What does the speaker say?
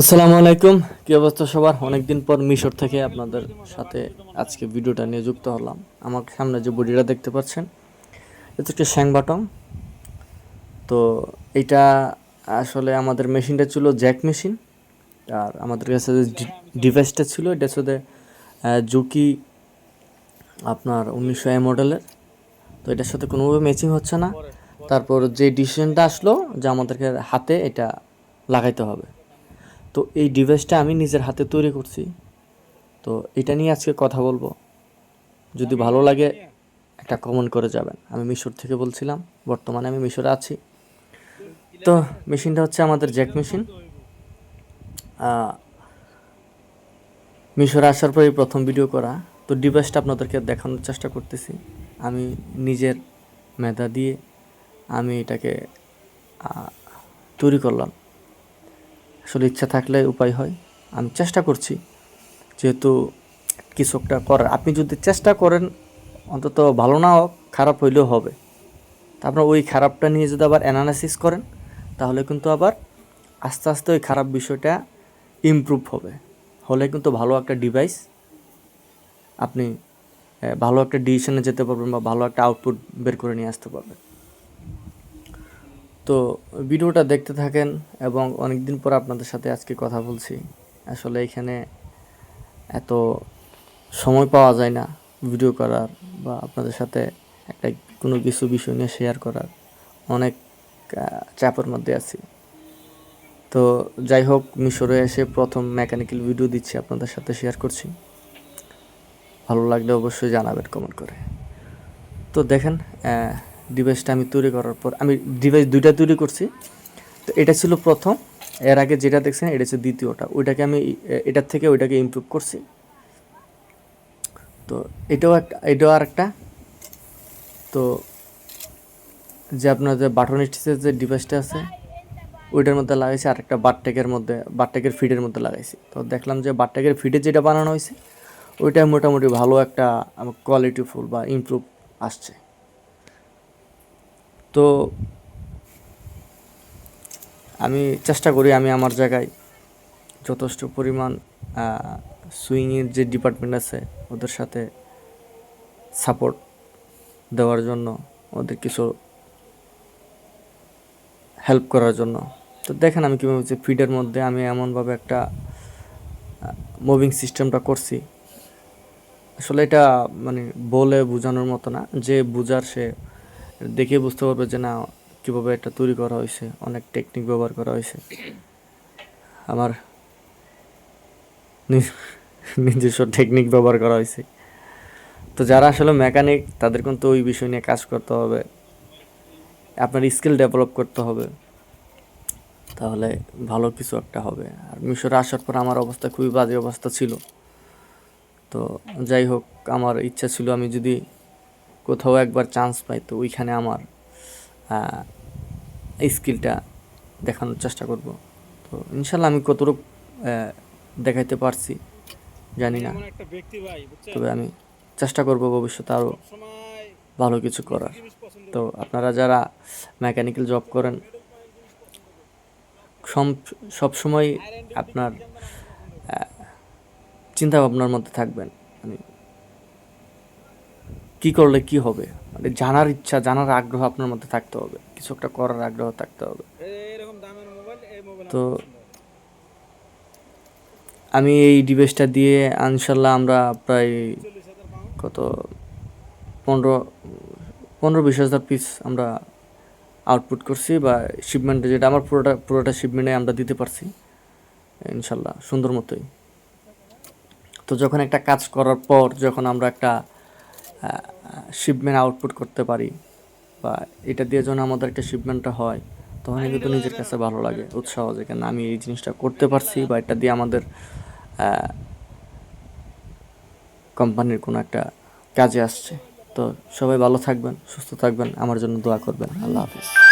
আসসালামু আলাইকুম। কি অবস্থা সবার? অনেকদিন পর মিশর থেকে আপনাদের সাথে আজকে ভিডিওটা নিয়ে যুক্ত হলাম। আমার সামনে যে বডিটা দেখতে পাচ্ছেন, এটা হচ্ছে শ্যাং বাটম। তো এটা আসলে আমাদের মেশিনটা ছিল জ্যাক মেশিন, আর আমাদের কাছে যে ডিভাইসটা ছিল, এটা হচ্ছে জুকি আপনার উনিশশো এ মডেলের। তো এটার সাথে কোনোভাবে ম্যাচিং হচ্ছে না। তারপর যে ডিসিশনটা আসলো যে আমাদেরকে হাতে এটা লাগাইতে হবে। তো এই ডিভাইসটা আমি নিজের হাতে তৈরি করছি। তো এটা নিয়ে আজকে কথা বলব। যদি ভালো লাগে, একটা কমেন্ট করে যাবেন। আমি মিশর থেকে বলছিলাম, বর্তমানে আমি মিশরে আছি। তো মেশিনটা হচ্ছে আমাদের জ্যাক মেশিন। মিশরে আসার পরে প্রথম ভিডিও করা। তো ডিভাইসটা আপনাদেরকে দেখানোর চেষ্টা করতেছি। আমি নিজের মেধা দিয়ে আমি এটাকে তৈরি করলাম। আসলে ইচ্ছা থাকলে উপায় হয়। আমি চেষ্টা করছি। যেহেতু কিছু একটা করার আপনি যদি চেষ্টা করেন, অন্তত ভালো না হোক, খারাপ হইলেও হবে। তারপর ওই খারাপটা নিয়ে যদি আবার অ্যানালাইসিস করেন, তাহলে কিন্তু আবার আস্তে আস্তে ওই খারাপ বিষয়টা ইমপ্রুভ হবে। হলে কিন্তু ভালো একটা ডিভাইস আপনি ভালো একটা ডিসিশনে যেতে পারবেন বা ভালো একটা আউটপুট বের করে নিয়ে আসতে পারবেন। তো ভিডিওটা দেখতে থাকেন এবং অনেক দিন পর আপনাদের সাথে আজকে কথা বলছি। আসলে এখানে এত সময় পাওয়া যায় না ভিডিও করার বা আপনাদের সাথে একটা কোনো কিছু বিষয় নিয়ে শেয়ার করার। অনেক চাপের মধ্যে আছি। তো যাই হোক, মিশরে এসে প্রথম মেকানিক্যাল ভিডিও দিচ্ছি আপনাদের সাথে শেয়ার করছি। ভালো লাগলে অবশ্যই জানাবেন কমেন্ট করে। তো দেখেন ডিভাইসটা আমি তৈরি করার পর, আমি ডিভাইস দুইটা তৈরি করছি। তো এটা ছিল প্রথম, এর আগে যেটা দেখছেন, এটা হচ্ছে দ্বিতীয়টা। ওইটাকে আমি এটার থেকে ওইটাকে ইমপ্রুভ করছি। তো এটাও একটা এটাও আর একটা তো যে আপনার যে বাটন স্টিচের যে ডিভাইসটা আছে, ওইটার মধ্যে লাগাইছি আর একটা বারটেকের মধ্যে বারটেকের ফিডের মধ্যে লাগাইছি। তো দেখলাম যে বারটেকের ফিডে যেটা বানানো হয়েছে, ওইটা মোটামুটি ভালো একটা কোয়ালিটিফুল বা ইমপ্রুভ আসছে। তো আমি চেষ্টা করি আমি আমার জায়গায় যথেষ্ট পরিমাণ সুইংয়ের যে ডিপার্টমেন্ট আছে ওদের সাথে সাপোর্ট দেওয়ার জন্য, ওদের কিছু হেল্প করার জন্য। তো দেখেন আমি কীভাবে হচ্ছে ফিডের মধ্যে আমি এমনভাবে একটা মুভিং সিস্টেমটা করছি। আসলে এটা মানে বলে বোঝানোর মতো না, যে বুঝার সে দেখে বুঝতে পারবে যে না, কীভাবে এটা তৈরি করা হয়েছে, অনেক টেকনিক ব্যবহার করা হয়েছে। আমার নিজস্ব টেকনিক ব্যবহার করা হয়েছে। তো যারা আসলে মেকানিক তাদের কিন্তু ওই বিষয় নিয়ে কাজ করতে হবে। আপনার স্কিল ডেভেলপ করতে হবে। তাহলে ভালো কিছু একটা হবে। আর মিশরে আসার পর আমার অবস্থা খুবই বাজে অবস্থা ছিল। তো যাই হোক, আমার ইচ্ছা ছিল আমি যদি কোথাও একবার চান্স পাই তো ওইখানে আমার স্কিলটা দেখানোর চেষ্টা করব। তো ইনশাল্লাহ আমি কতটুকু দেখাইতে পারছি জানি না। তবে আমি চেষ্টা করব ভবিষ্যতে আরও ভালো কিছু করার। তো আপনারা যারা মেকানিক্যাল জব করেন সব সময় আপনার চিন্তা ভাবনার মধ্যে থাকবেন। মানে কি করলে কি হবে? মানে জানার ইচ্ছা জানার আগ্রহ আপনার মধ্যে থাকতে হবে। কিছু একটা করার আগ্রহ থাকতে হবে। তো আমি এই ডিভাইসটা দিয়ে ইনশাল্লাহ আমরা প্রায় কত? পনেরো পনেরো বিশ হাজার পিস আমরা আউটপুট করছি বা শিপমেন্টে যেটা আমার পুরোটা পুরোটা শিপমেন্টে আমরা দিতে পারছি। ইনশাল্লাহ সুন্দর মতোই। তো যখন একটা কাজ করার পর যখন আমরা একটা শিপমেন্ট আউটপুট করতে পারি বা এটা দিয়ে যেন আমাদের একটা শিপমেন্টটা হয় তখন কিন্তু নিজের কাছে ভালো লাগে উৎসাহ যে কেন আমি এই জিনিসটা করতে পারছি বা এটা দিয়ে আমাদের কোম্পানির কোনো একটা কাজে আসছে। তো সবাই ভালো থাকবেন সুস্থ থাকবেন আমার জন্য দোয়া করবেন আল্লাহ হাফিজ।